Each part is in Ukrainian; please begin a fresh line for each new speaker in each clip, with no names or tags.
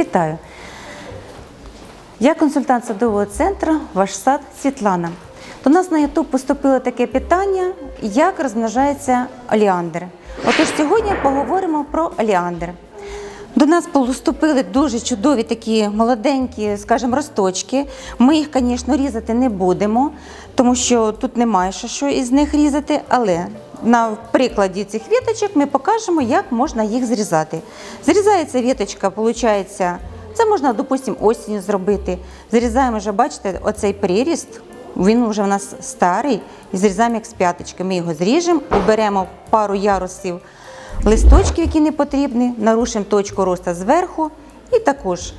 Вітаю! Я консультант садового центру Ваш сад Світлана. До нас на YouTube поступило таке питання, як розмножається оліандр. Отож, сьогодні поговоримо про оліандр. До нас поступили дуже чудові такі молоденькі, скажімо, росточки. Ми їх, звісно, різати не будемо, тому що тут немає що, із них різати, але на прикладі цих віточок ми покажемо, як можна їх зрізати. Зрізається віточка, виходить, це можна, допустимо, осінню зробити. Зрізаємо вже, бачите, оцей приріст, він вже у нас старий, і зрізаємо як з п'яточки. Ми його зріжемо, оберемо пару ярусів листочки, які не потрібні, нарушимо точку росту зверху. І також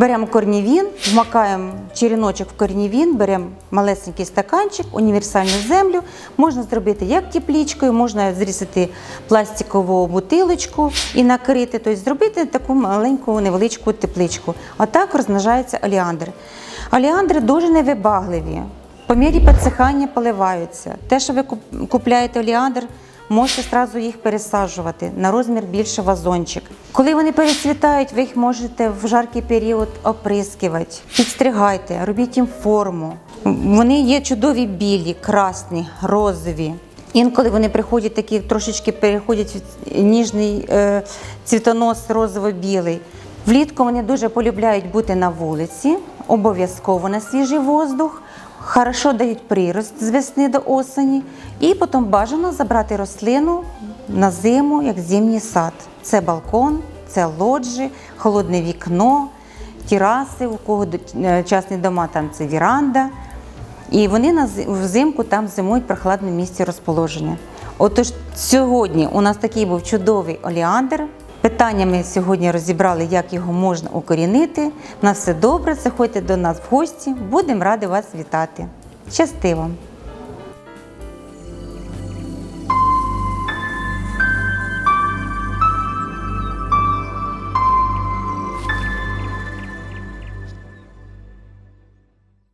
беремо корнівін, вмакаємо череночок в корнівін, беремо малесенький стаканчик, універсальну землю. Можна зробити як теплічкою, можна зрізати пластикову бутилочку і накрити, тобто зробити таку маленьку невеличку тепличку. Отак розмножається оліандр. Оліандри дуже невибагливі. По мірі підсихання поливаються. Те, що ви куп- купляєте оліандр, можете одразу їх пересаджувати на розмір більше вазончик. Коли вони перецвітають, ви їх можете в жаркий період оприскувати. Підстригайте, робіть їм форму. Вони є чудові білі, красні, розові. Інколи вони приходять такі, трошечки переходять в ніжний е, цвітонос розово-білий. Влітку вони дуже полюбляють бути на вулиці, обов'язково на свіжий воздух. Хорошо дають прирост з весни до осені, і потім бажано забрати рослину на зиму, як зимній сад. Це балкон, це лоджі, холодне вікно, тераси, у кого е, частні дома, там це віранда. І вони на зи- взимку там зимують в прохладному місці розположення. Отож, сьогодні у нас такий був чудовий оліандр. Питання ми сьогодні розібрали, як його можна укорінити. На все добре, заходьте до нас в гості, будемо раді вас вітати. Щасти вам!